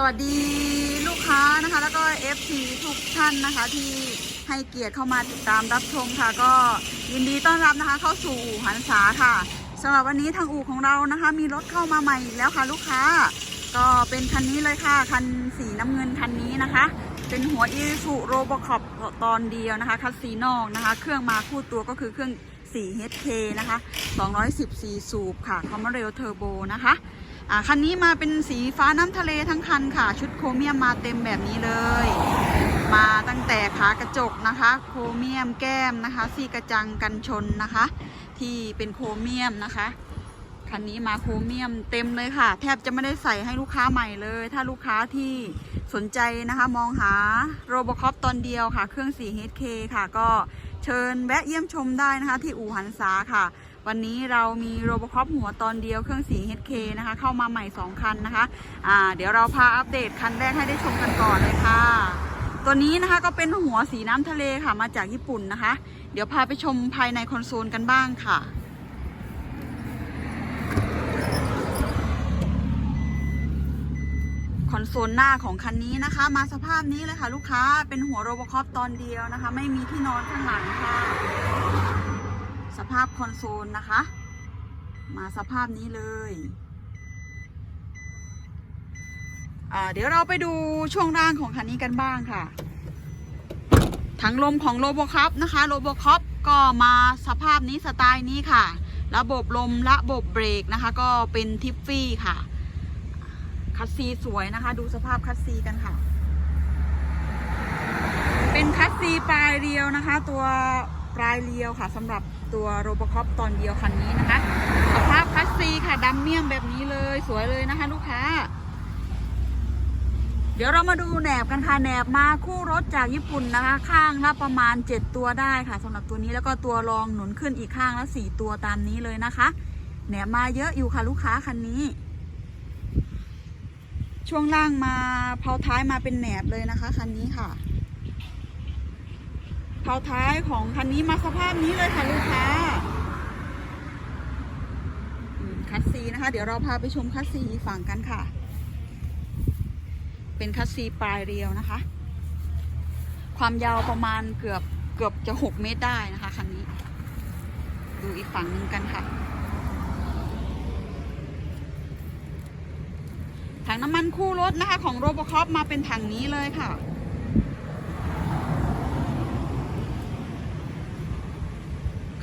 สวัสดีลูกค้านะคะ แล้วก็ FC ทุกท่านนะคะ ที่ให้เกียรติเข้ามาติดตามรับชมค่ะ ก็ยินดีต้อนรับนะคะ เข้าสู่อู่หันษาค่ะสำหรับวันนี้ทางอู่ของเรานะคะ มีรถเข้ามาใหม่อีกแล้วค่ะ ลูกค้า ก็เป็นคันนี้เลยค่ะ คันสีน้ำเงินคันนี้นะคะ เป็นหัวอีสุโรบคอปตอนเดียวนะคะ คัสซีนอกนะคะ เครื่องมาคู่ตัวก็คือเครื่อง 4 HK นะคะ 214สูบค่ะคอมเมอเรลเทอร์โบนะคะ อ่าคันนี้มาเป็นสีฟ้าน้ำทะเลทั้งคันค่ะ ชุดโครเมียมมาเต็มแบบนี้เลย มาตั้งแต่ขากระจกนะคะ โครเมียมแก้มนะคะซีกระจังกันชนนะคะ ที่เป็นโครเมียมนะคะคันนี้มาโครเมียมเต็มเลยค่ะ แทบจะไม่ได้ใส่ให้ลูกค้าใหม่เลย ถ้าลูกค้าที่สนใจนะคะ มองหาโรบคอปตอนเดียวค่ะ เครื่อง 4 HK ค่ะ ก็เชิญแวะเยี่ยมชมได้นะคะ ที่อู่หันษาค่ะ วันนี้เรามีโรบคอปหัวตอนเดียวเครื่องสี HK นะคะ เข้ามาใหม่ 2 คันนะคะอ่าเดี๋ยวเราพาอัปเดตคันแรกให้ได้ชมกันก่อนเลยค่ะ ตัวนี้นะคะก็เป็นหัวสีน้ำทะเลค่ะมาจากญี่ปุ่นนะคะ เดี๋ยวพาไปชมภายในคอนโซลกันบ้างค่ะคอนโซลหน้าของคันนี้นะคะ มาสภาพนี้เลยค่ะ ลูกค้าเป็นหัวโรบคอปตอนเดียวนะคะ ไม่มีที่นอนข้างหลังค่ะ สภาพคอนโซลนะคะ มาสภาพนี้เลยเดี๋ยวเราไปดูช่วงล่างของคันนี้กันบ้างค่ะ ถังลมของโรบคอปนะคะโรบคอปก็มาสภาพนี้สไตล์นี้ค่ะ ระบบลมระบบเบรกนะคะ ก็เป็นทิฟฟี่ค่ะ คัสซีสวยนะคะ ดูสภาพคัสซีกันค่ะ เป็นคัสซีปลายเรียวนะคะ ตัวปลายเรียวค่ะสำหรับ ตัวโรบคอปตอนเดียวคันนี้นะคะสภาพคัสซีค่ะดำเมี่ยมแบบนี้เลยสวยเลยนะคะ ลูกค้า เดี๋ยวเรามาดูแหนบกันค่ะแหนบมาคู่รถจากญี่ปุ่นนะคะ ข้างละประมาณ 7 ตัวได้ค่ะสำหรับตัวนี้แล้วก็ตัวรองหนุนขึ้นอีกข้างละ4ตัวตามนี้เลยนะคะแหนบมาเยอะอยู่ค่ะลูกค้าคันนี้ ช่วงล่างมาเพาท้ายมาเป็นแหนบเลยนะคะ คันนี้ค่ะ เพาท้ายของคันนี้มาสภาพนี้เลยค่ะลูกค้าคัสซีนะคะ เดี๋ยวเราพาไปชมคัสซีฝั่งกันค่ะ เป็นคัสซีปลายเรียวนะคะ ความยาวประมาณเกือบเกือบจะหกเมตรได้นะคะคันนี้ ดูอีกฝั่งหนึ่งกันค่ะถังน้ำมันคู่รถนะคะ ของโรบคอปมาเป็นถังนี้เลยค่ะ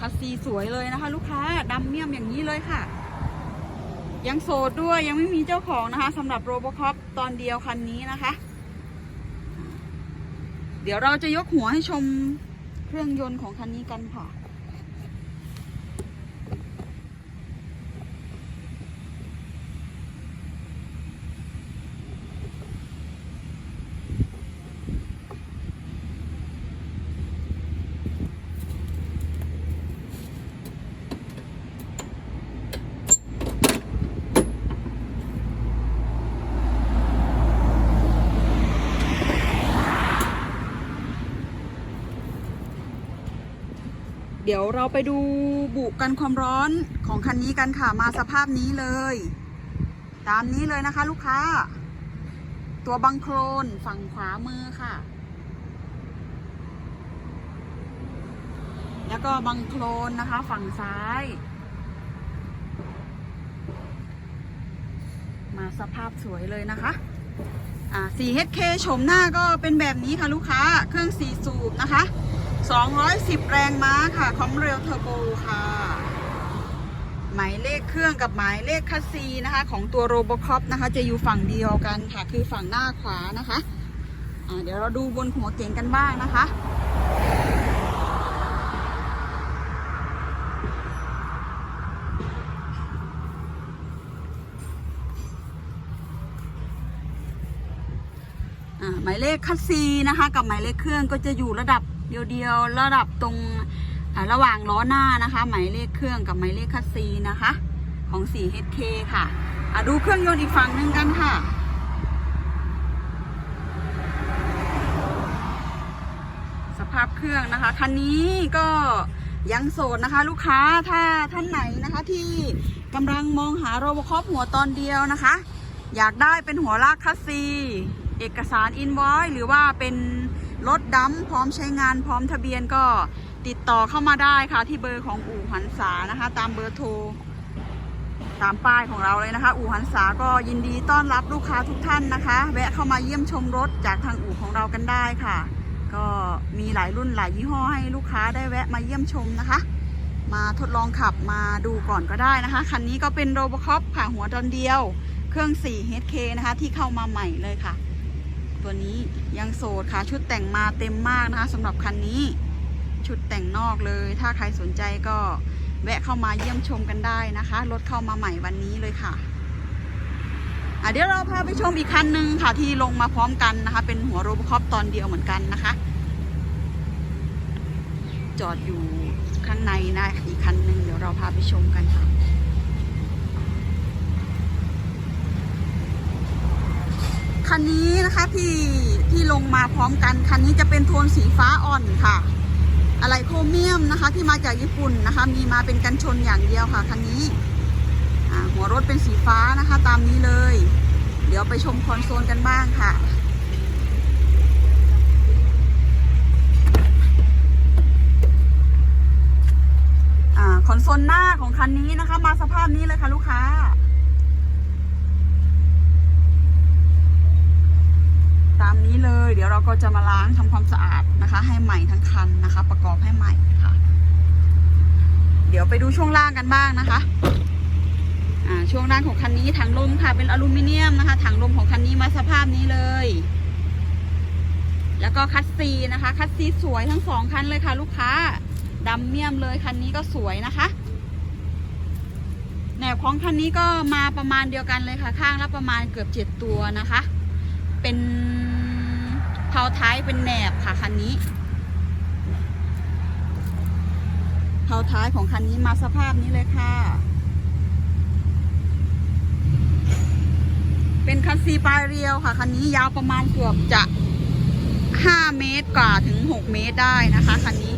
คัสซีสวยเลยนะคะ ลูกค้าดำเมี่ยมอย่างนี้เลยค่ะ ยังโสดด้วยยังไม่มีเจ้าของนะคะสำหรับโรบคอปตอนเดียวคันนี้นะคะ เดี๋ยวเราจะยกหัวให้ชมเครื่องยนต์ของคันนี้กันค่ะ เดี๋ยวเราไปดูบุกันความร้อนของคันนี้กันค่ะ มาสภาพนี้เลย ตามนี้เลยนะคะ ลูกค้า ตัวบังโครนฝั่งขวามือค่ะ แล้วก็บังโครนนะคะ ฝั่งซ้าย มาสภาพสวยเลยนะคะ อ่า 4HK โฉมหน้าก็เป็นแบบนี้ค่ะลูกค้า เครื่อง4สูบนะคะ 210 แรงม้าค่ะคอมเรลเทอร์โบค่ะ หมายเลขเครื่องกับหมายเลขคัสซีนะคะ ของตัวโรบอคอปนะคะ จะอยู่ฝั่งเดียวกันค่ะ คือฝั่งหน้าขวานะคะเดี๋ยวเราดูบนหัวเก๋งกันบ้างนะคะหมายเลขคัสซีนะคะ กับหมายเลขเครื่องก็จะอยู่ระดับ เดียวๆ ระดับตรงระหว่างล้อหน้านะคะ หมายเลขเครื่องกับหมายเลขคัสซีนะคะ ของ 4HK ค่ะะดูเครื่องยนต์อีกฝั่งหนึ่งกันค่ะ สภาพเครื่องนะคะคันนี้ก็ยังโสดนะคะ ลูกค้าถ้าท่านไหนนะคะที่กำลังมองหาโรบคอปหัวตอนเดียวนะคะ อยากได้เป็นหัวลากคัสซี เอกสารอินวอยหรือว่าเป็น รถดำพร้อมใช้งานพร้อมทะเบียนก็ติดต่อเข้ามาได้ค่ะ ที่เบอร์ของอู่หันษานะคะ ตามเบอร์โทรตามป้ายของเราเลยนะคะ อู่หันษาก็ยินดีต้อนรับลูกค้าทุกท่านนะคะ แวะเข้ามาเยี่ยมชมรถจากทางอู่ของเรากันได้ค่ะ ก็มีหลายรุ่นหลายยี่ห้อให้ลูกค้าได้แวะมาเยี่ยมชมนะคะ มาทดลองขับมาดูก่อนก็ได้นะคะ คันนี้ก็เป็นโรบคอปค่ะหัวดอนเดียว เครื่อง 4 HK นะคะ ที่เข้ามาใหม่เลยค่ะ ตัวนี้ยังโสดค่ะ ชุดแต่งมาเต็มมากนะคะสำหรับคันนี้ ชุดแต่งนอกเลย ถ้าใครสนใจก็แวะเข้ามาเยี่ยมชมกันได้นะคะรถเข้ามาใหม่วันนี้เลยค่ะอะเดี๋ยวเราพาไปชมอีกคันหนึ่งค่ะที่ลงมาพร้อมกันนะคะ เป็นหัวโรบคอปตอนเดียวเหมือนกันนะคะ จอดอยู่ข้างในนะอีกคันหนึ่งเดี๋ยวเราพาไปชมกันค่ะ คันนี้นะคะที่ที่ลงมาพร้อมกัน คันนี้จะเป็นโทนสีฟ้าอ่อนค่ะ อะไรโครเมียมนะคะที่มาจากญี่ปุ่นนะคะ มีมาเป็นกันชนอย่างเดียวค่ะคันนี้หัวรถเป็นสีฟ้านะคะตามนี้เลย เดี๋ยวไปชมคอนโซลกันบ้างค่ะคอนโซลหน้าของคันนี้นะคะ มาสภาพนี้เลยค่ะลูกค้า ตามนี้เลย เดี๋ยวเราก็จะมาล้างทำความสะอาดนะคะ ให้ใหม่ทั้งคันนะคะ ประกอบให้ใหม่ค่ะ เดี๋ยวไปดูช่วงล่างกันบ้างนะคะอ่าช่วงล่างของคันนี้ถังลมค่ะ เป็นอลูมิเนียมนะคะถังลมของคันนี้มาสภาพนี้เลย แล้วก็คัสซีนะคะ คัสซีสวยทั้งสองคันเลยค่ะ ลูกค้าดำเมี่ยมเลยคันนี้ก็สวยนะคะแหนบของคันนี้ก็มาประมาณเดียวกันเลยค่ะ ข้างละประมาณเกือบเจ็ดตัวนะคะ เป็น เผาท้ายเป็นแหนบค่ะคันนี้เผาท้ายของคันนี้มาสภาพนี้เลยค่ะ เป็นคันซีปลายเรียวค่ะคันนี้ยาวประมาณเกือบจะ5เมตรกว่าถึง6เมตรได้นะคะคันนี้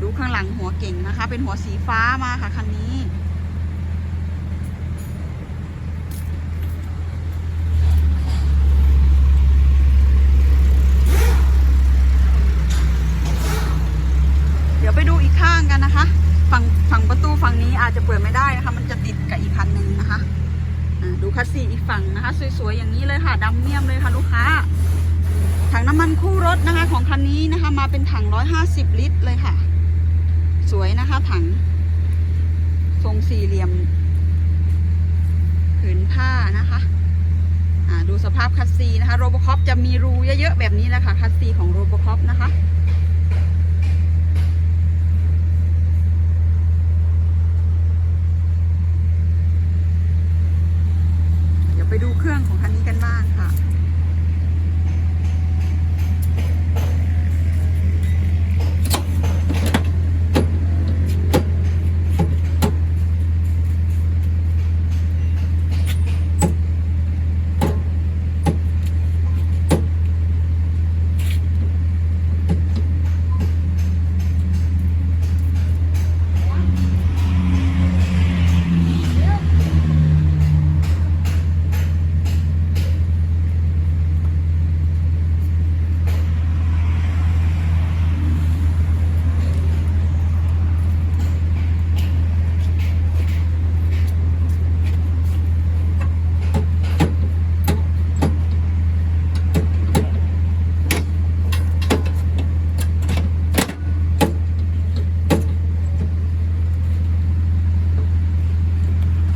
ดูข้างหลังหัวเก่งนะคะ เป็นหัวสีฟ้ามาค่ะคันนี้ เดี๋ยวไปดูอีกข้างกันนะคะ ฝั่งประตูฝั่งนี้อาจจะเปิดไม่ได้นะคะ มันจะติดกับอีกคันหนึ่งนะคะดูคัสซีอีกฝั่งนะคะ สวยๆอย่างนี้เลยค่ะดำเมี่ยมเลยค่ะลูกค้า ถังน้ำมันคู่รถนะคะของคันนี้นะคะ มาเป็นถัง 150 ลิตรเลยค่ะ สวยนะคะ ถัง ทรงสี่เหลี่ยมผืนผ้านะคะดูสภาพคัสซีนะคะโรบคอปจะมีรูเยอะๆแบบนี้แหละค่ะคัสซีของโรบคอปนะคะ เดี๋ยว ไปดูเครื่องของคันนี้กันบ้างค่ะ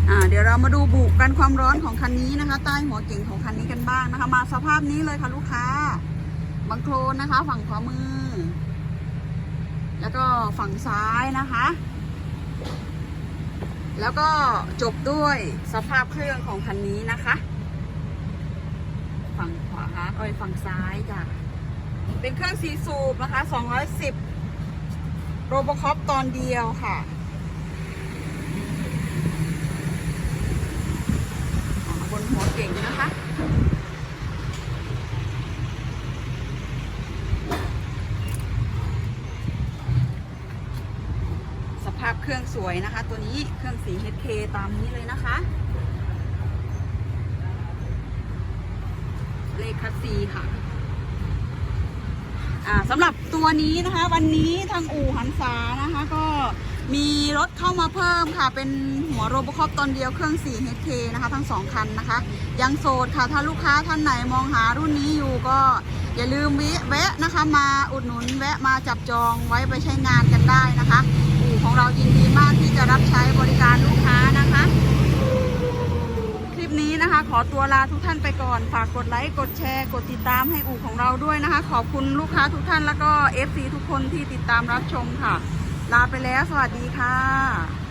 อ่าเดี๋ยวเรามาดูบุกัน ความร้อนของคันนี้นะคะ ใต้หัวเก่งของคันนี้กันบ้างนะคะ มาสภาพนี้เลยค่ะลูกค้าบังโคลนนะคะ ฝั่งขวามือ แล้วก็ฝั่งซ้ายนะคะ แล้วก็จบด้วยสภาพเครื่องของคันนี้นะคะ ฝั่งขวาเอ้ยฝั่งซ้ายจ้ะเป็นเครื่องสีสูบนะคะ 210 โรบคอปตอนเดียวค่ะ บนหัว เก่งนะคะสภาพเครื่องสวยนะคะ ตัวนี้เครื่องสี HK ตามนี้เลยนะคะ เลขคัสซีค่ะอ่าสำหรับตัวนี้นะคะ วันนี้ทางอู่หันษานะคะ ก็ มีรถเข้ามาเพิ่มค่ะ เป็นหัวโรบคอปตอนเดียวเครื่อง 4 HK นะคะ ทั้งสองคันนะคะ ยังโสดค่ะ ถ้าลูกค้าท่านไหนมองหารุ่นนี้อยู่ก็อย่าลืมแวะนะคะ มาอุดหนุนแวะมาจับจองไว้ไปใช้งานกันได้นะคะอู่ของเรายินดีมากที่จะรับใช้บริการลูกค้านะคะ คลิปนี้นะคะ ขอตัวลาทุกท่านไปก่อน ฝากกดไลค์ กดแชร์ กดติดตามให้อู่ของเราด้วยนะคะ ขอบคุณลูกค้าทุกท่านแล้วก็ FC ทุกคนที่ติดตามรับชมค่ะ ลาไปแล้วสวัสดีค่ะ